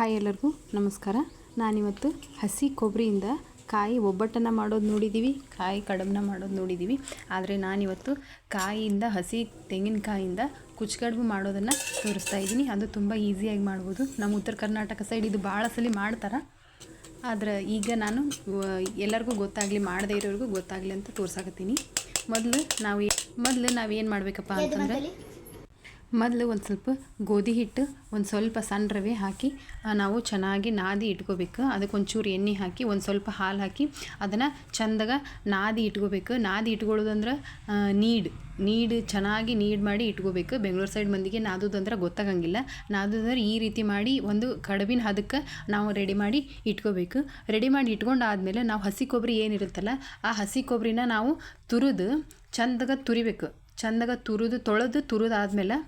Hi ಎಲ್ಲರಿಗೂ ನಮಸ್ಕಾರ. ನಾನಿವತ್ತು ಹಸಿ ಕೊಬ್ಬರಿಯಿಂದ ಕಾಯಿ ಒಬ್ಬಟ್ಟನ್ನು ಮಾಡೋದು ನೋಡಿದ್ದೀವಿ ಕಾಯಿ ಕಡಬನ್ನ ಮಾಡೋದು ನೋಡಿದ್ದೀವಿ ಆದರೆ ನಾನಿವತ್ತು ಕಾಯಿಯಿಂದ ಹಸಿ ತೆಂಗಿನಕಾಯಿಂದ ಕುಚ್ಚುಕಡುಬು ಮಾಡೋದನ್ನು ತೋರಿಸ್ತಾ ಇದ್ದೀನಿ. ಅದು ತುಂಬ ಈಸಿಯಾಗಿ ಮಾಡ್ಬೋದು. ನಮ್ಮ ಉತ್ತರ ಕರ್ನಾಟಕ ಸೈಡ್ ಇದು ಭಾಳ ಸಲ ಮಾಡ್ತಾರೆ. ಆದರೆ ಈಗ ನಾನು ಎಲ್ಲರಿಗೂ ಗೊತ್ತಾಗಲಿ ಮಾಡದೇ ಇರೋರಿಗೂ ಗೊತ್ತಾಗಲಿ ಅಂತ ತೋರ್ಸಾಕತ್ತೀನಿ. ಮೊದಲು ನಾವು ಮೊದಲು ನಾವೇನು ಮಾಡಬೇಕಪ್ಪ ಅಂತಂದ್ರೆ ಮೊದಲು ಒಂದು ಸ್ವಲ್ಪ ಗೋಧಿ ಹಿಟ್ಟು, ಒಂದು ಸ್ವಲ್ಪ ಸಣ್ಣ ರವೆ ಹಾಕಿ ನಾವು ಚೆನ್ನಾಗಿ ನಾದಿ ಇಟ್ಕೋಬೇಕು. ಅದಕ್ಕೆ ಒಂಚೂರು ಎಣ್ಣೆ ಹಾಕಿ, ಒಂದು ಸ್ವಲ್ಪ ಹಾಲು ಹಾಕಿ, ಅದನ್ನು ಚಂದಾಗ ನಾದಿ ಇಟ್ಕೋಬೇಕು. ನಾದಿ ಇಟ್ಕೊಳ್ಳೋದಂದ್ರೆ ನೀಡ್. ನೀಡ್ ಚೆನ್ನಾಗಿ ನೀಡ್ ಮಾಡಿ ಇಟ್ಕೋಬೇಕು. ಬೆಂಗಳೂರು ಸೈಡ್ ಮಂದಿಗೆ ನಾದೋದಂದ್ರೆ ಗೊತ್ತಾಗಂಗಿಲ್ಲ. ನಾದೋದಂದ್ರೆ ಈ ರೀತಿ ಮಾಡಿ ಒಂದು ಕಡಬಿನ ಹದಕ್ಕೆ ನಾವು ರೆಡಿ ಮಾಡಿ ಇಟ್ಕೋಬೇಕು. ರೆಡಿ ಮಾಡಿ ಇಟ್ಕೊಂಡಾದ್ಮೇಲೆ ನಾವು ಹಸಿ ಕೊಬ್ಬರಿ ಏನಿರುತ್ತಲ್ಲ, ಆ ಹಸಿ ಕೊಬ್ಬರಿನ ನಾವು ತುರಿದು ಚಂದಾಗ ತುರಿಬೇಕು. ಚಂದಾಗ ತುರಿದು, ತೊಳೆದು ತುರಿದಾದ್ಮೇಲೆ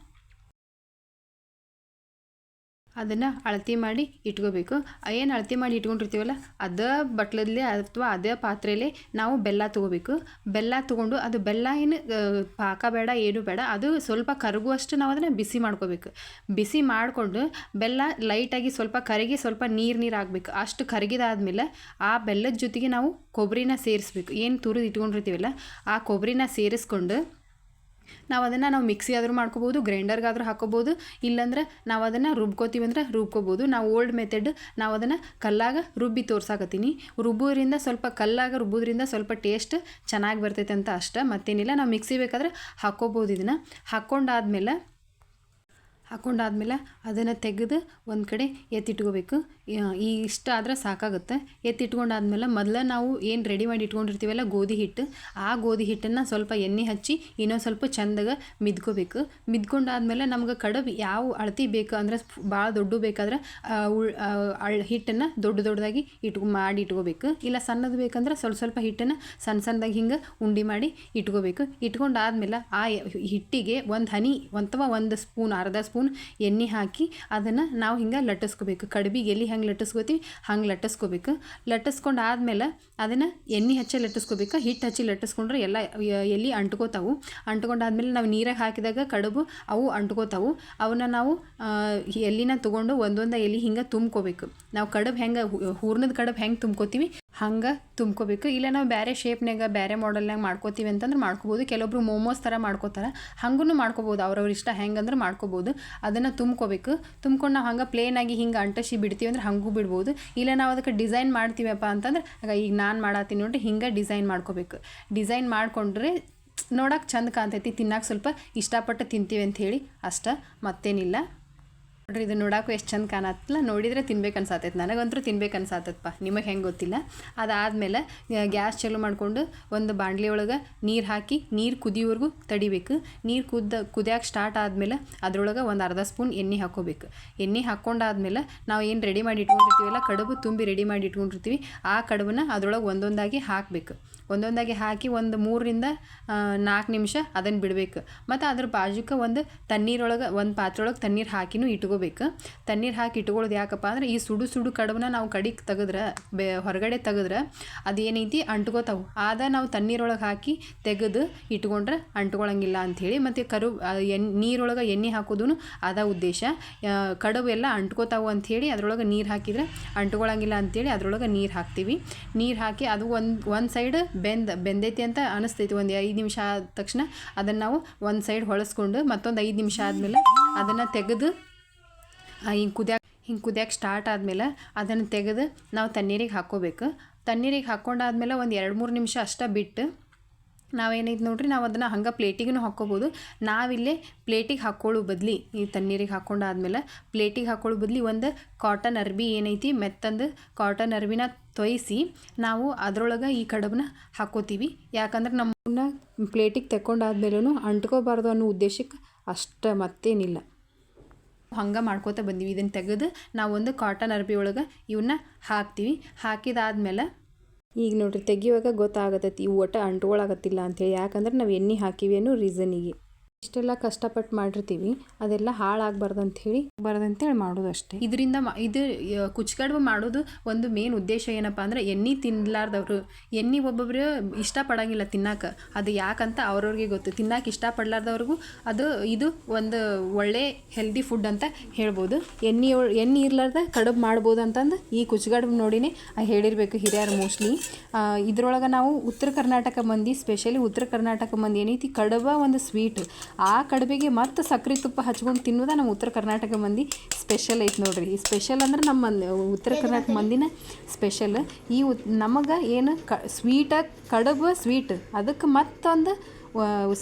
ಅದನ್ನು ಅಳತೆ ಮಾಡಿ ಇಟ್ಕೋಬೇಕು. ಏನು ಅಳತೆ ಮಾಡಿ ಇಟ್ಕೊಂಡಿರ್ತೀವಲ್ಲ, ಅದೇ ಬಟ್ಲಲ್ಲಿ ಅಥವಾ ಅದೇ ಪಾತ್ರೆಯಲ್ಲಿ ನಾವು ಬೆಲ್ಲ ತೊಗೋಬೇಕು. ಬೆಲ್ಲ ತೊಗೊಂಡು ಅದು ಬೆಲ್ಲ ಏನು ಪಾಕ ಬೇಡ, ಏನು ಬೇಡ, ಅದು ಸ್ವಲ್ಪ ಕರಗುವಷ್ಟು ನಾವು ಅದನ್ನು ಬಿಸಿ ಮಾಡ್ಕೋಬೇಕು. ಬಿಸಿ ಮಾಡಿಕೊಂಡು ಬೆಲ್ಲ ಲೈಟಾಗಿ ಸ್ವಲ್ಪ ಕರಗಿ ಸ್ವಲ್ಪ ನೀರು ನೀರು ಆಗಬೇಕು ಅಷ್ಟು ಕರಗಿದಾದ್ಮೇಲೆ ಆ ಬೆಲ್ಲದ ಜೊತೆಗೆ ನಾವು ಕೊಬ್ಬರಿನ ಸೇರಿಸ್ಬೇಕು. ಏನು ತುರಿದು ಇಟ್ಕೊಂಡಿರ್ತೀವಲ್ಲ, ಆ ಕೊಬ್ಬರಿನ ಸೇರಿಸ್ಕೊಂಡು ನಾವು ಅದನ್ನು ನಾವು ಮಿಕ್ಸಿ ಆದರೂ ಮಾಡ್ಕೋಬೋದು, ಗ್ರೈಂಡರ್ಗಾದ್ರೂ ಹಾಕೋಬೋದು, ಇಲ್ಲಾಂದ್ರೆ ನಾವು ಅದನ್ನು ರುಬ್ಕೋತೀವಿ ಅಂದ್ರೆ ರುಬ್ಕೋಬೋದು. ನಾವು ಓಲ್ಡ್ ಮೆಥಡ್ ನಾವು ಅದನ್ನು ಕಲ್ಲಾಗ ರುಬ್ಬಿ ತೋರ್ಸಾಕತ್ತೀನಿ. ರುಬ್ಬೋದ್ರಿಂದ ಸ್ವಲ್ಪ ಕಲ್ಲಾಗ ರುಬ್ಬೋದ್ರಿಂದ ಸ್ವಲ್ಪ ಟೇಸ್ಟ್ ಚೆನ್ನಾಗಿ ಬರ್ತೈತೆ ಅಂತ ಅಷ್ಟೇ. ಮತ್ತೇನಿಲ್ಲ, ನಾವು ಮಿಕ್ಸಿ ಬೇಕಾದ್ರೆ ಹಾಕ್ಕೋಬೋದು ಇದನ್ನು. ಹಾಕ್ಕೊಂಡಾದ್ಮೇಲೆ ಹಾಕ್ಕೊಂಡಾದ್ಮೇಲೆ ಅದನ್ನು ತೆಗೆದು ಒಂದು ಕಡೆ ಎತ್ತಿಟ್ಕೋಬೇಕು. ಈ ಇಷ್ಟ ಆದ್ರೆ ಸಾಕಾಗುತ್ತೆ. ಎತ್ತಿಟ್ಕೊಂಡಾದ್ಮೇಲೆ ಮೊದಲ ನಾವು ಏನು ರೆಡಿ ಮಾಡಿ ಇಟ್ಕೊಂಡಿರ್ತೀವಲ್ಲ, ಗೋಧಿ ಹಿಟ್ಟು. ಆ ಗೋಧಿ ಹಿಟ್ಟನ್ನು ಸ್ವಲ್ಪ ಎಣ್ಣೆ ಹಚ್ಚಿ, ಇನ್ನೊಂದು ಸ್ವಲ್ಪ ಚಂದಾಗ ಮಿದ್ಕೋಬೇಕು. ಮಿದ್ಕೊಂಡಾದ್ಮೇಲೆ ನಮ್ಗೆ ಕಡಬು ಯಾವ ಅಳತಿ ಬೇಕು ಅಂದ್ರೆ ಭಾಳ ದೊಡ್ಡ ಬೇಕಾದ್ರೆ ಅಳ್, ಹಿಟ್ಟನ್ನು ದೊಡ್ಡ ದೊಡ್ಡದಾಗಿ ಇಟ್ಕೊ, ಮಾಡಿ ಇಟ್ಕೋಬೇಕು. ಇಲ್ಲ ಸಣ್ಣದು ಬೇಕಂದ್ರೆ ಸ್ವಲ್ಪ ಸ್ವಲ್ಪ ಹಿಟ್ಟನ್ನು ಸಣ್ಣ ಸಣ್ಣದಾಗಿ ಹಿಂಗೆ ಉಂಡೆ ಮಾಡಿ ಇಟ್ಕೋಬೇಕು. ಇಟ್ಕೊಂಡಾದ್ಮೇಲೆ ಆ ಹಿಟ್ಟಿಗೆ ಒಂದು ಹನಿ ಅಥವಾ ಒಂದು ಸ್ಪೂನ್, ಅರ್ಧ ಸ್ಪೂನ್ ಎಣ್ಣೆ ಹಾಕಿ ಅದನ್ನು ನಾವು ಹಿಂಗೆ ಲಟ್ಟಿಸ್ಕೋಬೇಕು. ಕಡ್ಬಿಗೆ ಎಲ್ಲಿ ಹೆಂಗೆ ಲಟ್ಟಿಸ್ಕೋತೀವಿ ಹಂಗೆ ಲಟ್ಟಿಸ್ಕೋಬೇಕು. ಲಟ್ಟಿಸ್ಕೊಂಡು ಆದಮೇಲೆ ಅದನ್ನು ಎಣ್ಣೆ ಹಚ್ಚಿ ಲಟ್ಟಿಸ್ಕೋಬೇಕು. ಹಿಟ್ಟು ಹಚ್ಚಿ ಲಟ್ಟಿಸ್ಕೊಂಡ್ರೆ ಎಲ್ಲ ಎಲ್ಲಿ ಅಂಟ್ಕೋತಾವು. ಅಂಟ್ಕೊಂಡಾದ್ಮೇಲೆ ನಾವು ನೀರಾಗ ಹಾಕಿದಾಗ ಕಡುಬು ಅವು ಅಂಟ್ಕೋತಾವು. ಅವನ್ನ ನಾವು ಎಲ್ಲಿನ ತೊಗೊಂಡು ಒಂದೊಂದು ಎಲೆ ಹಿಂಗೆ ತುಂಬ್ಕೋಬೇಕು. ನಾವು ಕಡುಬು ಹೆಂಗೆ ಹೂರ್ಣದ ಕಡುಬು ಹೆಂಗೆ ತುಂಬ್ಕೋತೀವಿ ಹಂಗೆ ತುಂಬ್ಕೋಬೇಕು. ಇಲ್ಲ ನಾವು ಬೇರೆ ಶೇಪ್ನಾಗ ಬೇರೆ ಮಾಡಲ್ನಾಗ ಮಾಡ್ಕೋತೀವಿ ಅಂತಂದ್ರೆ ಮಾಡ್ಕೋಬೋದು. ಕೆಲವೊಬ್ರು ಮೋಮೋಸ್ ಥರ ಮಾಡ್ಕೋತಾರೆ. ಹಂಗೂ ಮಾಡ್ಕೋಬೋದು. ಅವ್ರವ್ರ ಇಷ್ಟ ಹೆಂಗಂದ್ರೆ ಮಾಡ್ಕೋಬೋದು. ಅದನ್ನು ತುಂಬ್ಕೋಬೇಕು. ತುಂಬ್ಕೊಂಡು ನಾವು ಹಂಗೆ ಪ್ಲೇನಾಗಿ ಹಿಂಗೆ ಅಂಟಸಿ ಬಿಡ್ತೀವಿ ಅಂದ್ರೆ ಹಂಗೂ ಬಿಡ್ಬೋದು. ಇಲ್ಲ ನಾವು ಅದಕ್ಕೆ ಡಿಸೈನ್ ಮಾಡ್ತೀವಪ್ಪ ಅಂತಂದ್ರೆ ಈಗ ನಾನು ಮಾಡತ್ತೀನಿ ನೋಡ್ರಿ, ಹಿಂಗೆ ಡಿಸೈನ್ ಮಾಡ್ಕೋಬೇಕು. ಡಿಸೈನ್ ಮಾಡಿಕೊಂಡ್ರೆ ನೋಡಕ್ಕೆ ಚಂದ ಕಾಣ್ತೈತಿ ತಿನ್ನಕ್ಕೆ ಸ್ವಲ್ಪ ಇಷ್ಟಪಟ್ಟು ತಿಂತೀವಿ ಅಂತ ಹೇಳಿ ಅಷ್ಟ. ಮತ್ತೇನಿಲ್ಲ. ನೋಡ್ರಿ, ಇದು ನೋಡಕ್ಕು ಎಷ್ಟು ಚಂದ ಕಾಣತ್ತಲ್ಲ. ನೋಡಿದರೆ ತಿನ್ಬೇಕು ಅನ್ಸಾತೈತೆ. ನನಗಂತೂ ತಿನ್ಬೇಕು ಅನ್ಸಾತೈತಪ್ಪ ನಿಮಗೆ ಹೆಂಗೆ ಗೊತ್ತಿಲ್ಲ. ಅದಾದಮೇಲೆ ಗ್ಯಾಸ್ ಚಾಲು ಮಾಡಿಕೊಂಡು ಒಂದು ಬಾಣಲಿ ಒಳಗೆ ನೀರು ಹಾಕಿ, ನೀರು ಕುದಿಯೋವರೆಗೂ ತಡಿಬೇಕು. ನೀರು ಕುದ್ದ, ಕುದಿಯೋಕೆ ಸ್ಟಾರ್ಟ್ ಆದಮೇಲೆ ಅದರೊಳಗೆ ಒಂದು ಅರ್ಧ ಸ್ಪೂನ್ ಎಣ್ಣೆ ಹಾಕೋಬೇಕು. ಎಣ್ಣೆ ಹಾಕ್ಕೊಂಡಾದ್ಮೇಲೆ ನಾವು ಏನು ರೆಡಿ ಮಾಡಿ ಇಟ್ಕೊಂಡಿರ್ತೀವಲ್ಲ, ಕಡುಬು ತುಂಬಿ ರೆಡಿ ಮಾಡಿ ಇಟ್ಕೊಂಡಿರ್ತೀವಿ, ಆ ಕಡುಬನ್ನ ಅದರೊಳಗೆ ಒಂದೊಂದಾಗಿ ಹಾಕಬೇಕು. ಒಂದೊಂದಾಗಿ ಹಾಕಿ ಒಂದು ಮೂರರಿಂದ ನಾಲ್ಕು ನಿಮಿಷ ಅದನ್ನು ಬಿಡಬೇಕು. ಮತ್ತು ಅದ್ರ ಬಾಜುಕ್ಕೆ ಒಂದು ತಣ್ಣೀರೊಳಗೆ, ಒಂದು ಪಾತ್ರೊಳಗೆ ತಣ್ಣೀರು ಹಾಕಿನೂ ಇಟ್ಕೋಬೇಕು. ತಣ್ಣೀರು ಹಾಕಿ ಇಟ್ಕೊಳ್ಳೋದು ಯಾಕಪ್ಪ ಅಂದ್ರೆ ಈ ಸುಡು ಸುಡು ಕಡುಬನ್ನ ನಾವು ಕಡಿಗೆ ತೆಗೆದ್ರೆ, ಬೆ, ಹೊರಗಡೆ ತೆಗೆದ್ರೆ ಅದೇನೈತಿ ಅಂಟ್ಕೋತಾವು. ಆದ ನಾವು ತಣ್ಣೀರೊಳಗೆ ಹಾಕಿ ತೆಗೆದು ಇಟ್ಕೊಂಡ್ರೆ ಅಂಟ್ಕೊಳಂಗಿಲ್ಲ ಅಂಥೇಳಿ ಮತ್ತು ಕರು ಎನ್ ನೀರೊಳಗೆ ಎಣ್ಣೆ ಹಾಕೋದು ಅದ ಉದ್ದೇಶ. ಕಡುಬು ಎಲ್ಲ ಅಂಟ್ಕೋತಾವು ಅಂಥೇಳಿ ಅದರೊಳಗೆ ನೀರು ಹಾಕಿದ್ರೆ ಅಂಟ್ಕೊಳಂಗಿಲ್ಲ ಅಂಥೇಳಿ ಅದರೊಳಗೆ ನೀರು ಹಾಕ್ತೀವಿ. ನೀರು ಹಾಕಿ ಅದು ಒಂದು ಒಂದು ಸೈಡ್ ಬೆಂದ, ಬೆಂದೈತಿ ಅಂತ ಅನಿಸ್ತೈತಿ ಒಂದು ಐದು ನಿಮಿಷ ಆದ ತಕ್ಷಣ ಅದನ್ನು ನಾವು ಒಂದು ಸೈಡ್ ಹೊಳಸ್ಕೊಂಡು ಮತ್ತೊಂದು ಐದು ನಿಮಿಷ ಆದಮೇಲೆ ಅದನ್ನು ತೆಗೆದು ಹಿಂಗೆ ಕುದಿಯಾಕ ಹಿಂಗೆ ಕುದಿಯಾಕೆ ಸ್ಟಾರ್ಟ್ ಆದಮೇಲೆ ಅದನ್ನು ತೆಗೆದು ನಾವು ತಣ್ಣೀರಿಗೆ ಹಾಕ್ಕೋಬೇಕು. ತಣ್ಣೀರಿಗೆ ಹಾಕ್ಕೊಂಡಾದ್ಮೇಲೆ ಒಂದು ಎರಡು ಮೂರು ನಿಮಿಷ ಅಷ್ಟೇ ಬಿಟ್ಟು ನಾವೇನೈತೆ ನೋಡ್ರಿ ನಾವು ಅದನ್ನು ಹಂಗೆ ಪ್ಲೇಟಿಗೂ ಹಾಕ್ಕೋಬೋದು. ನಾವಿಲ್ಲೇ ಪ್ಲೇಟಿಗೆ ಹಾಕ್ಕೊಳ್ಳೋ ಬದಲಿ, ಈ ತಣ್ಣೀರಿಗೆ ಹಾಕ್ಕೊಂಡಾದ್ಮೇಲೆ ಪ್ಲೇಟಿಗೆ ಹಾಕ್ಕೊಳ್ಳೋ ಬದಲಿ ಒಂದು ಕಾಟನ್ ಅರ್ಬಿ ಏನೈತಿ, ಮೆತ್ತಂದು ಕಾಟನ್ ಅರ್ಬಿನ ತೊಯಿಸಿ ನಾವು ಅದರೊಳಗೆ ಈ ಕಡಬನ್ನ ಹಾಕ್ಕೋತೀವಿ. ಯಾಕಂದ್ರೆ ನಮ್ಮನ್ನ ಪ್ಲೇಟಿಗೆ ತಗೊಂಡಾದ್ಮೇಲೂ ಅಂಟ್ಕೋಬಾರ್ದು ಅನ್ನೋ ಉದ್ದೇಶಕ್ಕೆ ಅಷ್ಟು ಮತ್ತೇನಿಲ್ಲ. ಹಂಗೆ ಮಾಡ್ಕೋತ ಬಂದೀವಿ. ಇದನ್ನು ತೆಗೆದು ನಾವು ಒಂದು ಕಾಟನ್ ಅರ್ಬಿ ಒಳಗೆ ಇವನ್ನ ಹಾಕ್ತೀವಿ. ಹಾಕಿದಾದ್ಮೇಲೆ ಈಗ ನೋಡ್ರಿ ತೆಗಿಯುವಾಗ ಗೊತ್ತಾಗತ್ತೈತಿ ಇವು ಒಟ್ಟು ಅಂಟ್ಕೊಳಕತ್ತಿಲ್ಲ ಅಂತೇಳಿ ಯಾಕಂದ್ರೆ ನಾವು ಎಣ್ಣೆ ಹಾಕಿವಿ ಅನ್ನೋ ರೀಸನಿಗೆ ಇಷ್ಟೆಲ್ಲ ಕಷ್ಟಪಟ್ಟು ಮಾಡಿರ್ತೀವಿ, ಅದೆಲ್ಲ ಹಾಳಾಗಬಾರ್ದು ಅಂಥೇಳಿ ಬರೋದಂತೇಳಿ ಮಾಡೋದು ಅಷ್ಟೇ. ಇದರಿಂದ ಇದು ಕುಚ್ಕಡ್ಬು ಮಾಡೋದು ಒಂದು ಮೇನ್ ಉದ್ದೇಶ ಏನಪ್ಪ ಅಂದ್ರೆ ಎಣ್ಣೆ ತಿನ್ನಲಾರ್ದವ್ರು ಎಣ್ಣೆ ಒಬ್ಬೊಬ್ರು ಇಷ್ಟಪಡಂಗಿಲ್ಲ ತಿನ್ನಕ್ಕೆ ಅದು ಯಾಕಂತ ಅವ್ರವ್ರಿಗೆ ಗೊತ್ತು. ತಿನ್ನಕ್ಕೆ ಇಷ್ಟಪಡ್ಲಾರ್ದವ್ರಿಗೂ ಅದು, ಇದು ಒಂದು ಒಳ್ಳೆ ಹೆಲ್ದಿ ಫುಡ್ ಅಂತ ಹೇಳ್ಬೋದು. ಎಣ್ಣೆ ಎಣ್ಣೆ ಇರ್ಲಾರ್ದ ಕಡುಬು ಮಾಡ್ಬೋದು ಅಂತಂದು ಈ ಕುಚ್ಗಡ್ಬು ನೋಡಿನೇ ಹೇಳಿರಬೇಕು ಹಿರಿಯರು ಮೋಸ್ಟ್ಲಿ ಇದ್ರೊಳಗೆ ನಾವು ಉತ್ತರ ಕರ್ನಾಟಕ ಮಂದಿ ಸ್ಪೆಷಲಿ ಉತ್ತರ ಕರ್ನಾಟಕ ಮಂದಿ ಏನೈತಿ ಕಡುಬ ಒಂದು ಸ್ವೀಟ್ ಆ ಕಡುಬಿಗೆ ಮತ್ತು ಸಕ್ಕರೆ ತುಪ್ಪ ಹಚ್ಕೊಂಡು ತಿನ್ನೋದ ನಮ್ಮ ಉತ್ತರ ಕರ್ನಾಟಕ ಮಂದಿ ಸ್ಪೆಷಲ್ ಐತೆ ನೋಡ್ರಿ. ಈ ಸ್ಪೆಷಲ್ ಅಂದ್ರೆ ನಮ್ಮ ಉತ್ತರ ಕರ್ನಾಟಕ ಮಂದಿನ ಸ್ಪೆಷಲ್ ಈ ಉತ್ ನಮಗೆ ಏನು ಕ ಸ್ವೀಟ ಕಡುಬು ಸ್ವೀಟ್ ಅದಕ್ಕೆ ಮತ್ತೊಂದು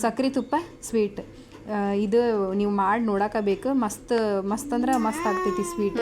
ಸಕ್ಕರೆ ತುಪ್ಪ ಸ್ವೀಟ್ ಇದು ನೀವು ಮಾಡಿ ನೋಡಕ್ಕ ಬೇಕು. ಮಸ್ತ್ ಮಸ್ತ್ ಅಂದ್ರೆ ಮಸ್ತ್ ಆಗ್ತೈತಿ ಸ್ವೀಟ್